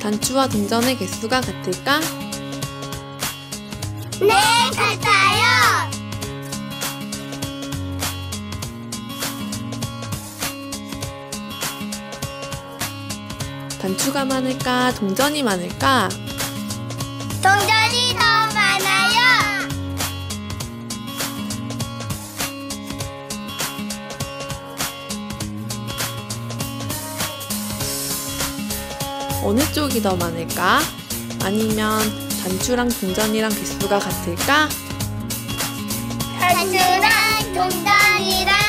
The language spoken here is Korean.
단추와 동전의 개수가 같을까? 네, 단추가 많을까? 동전이 많을까? 동전이 더 많아요. 어느 쪽이 더 많을까? 아니면 단추랑 동전이랑 개수가 같을까? 단추랑 동전이랑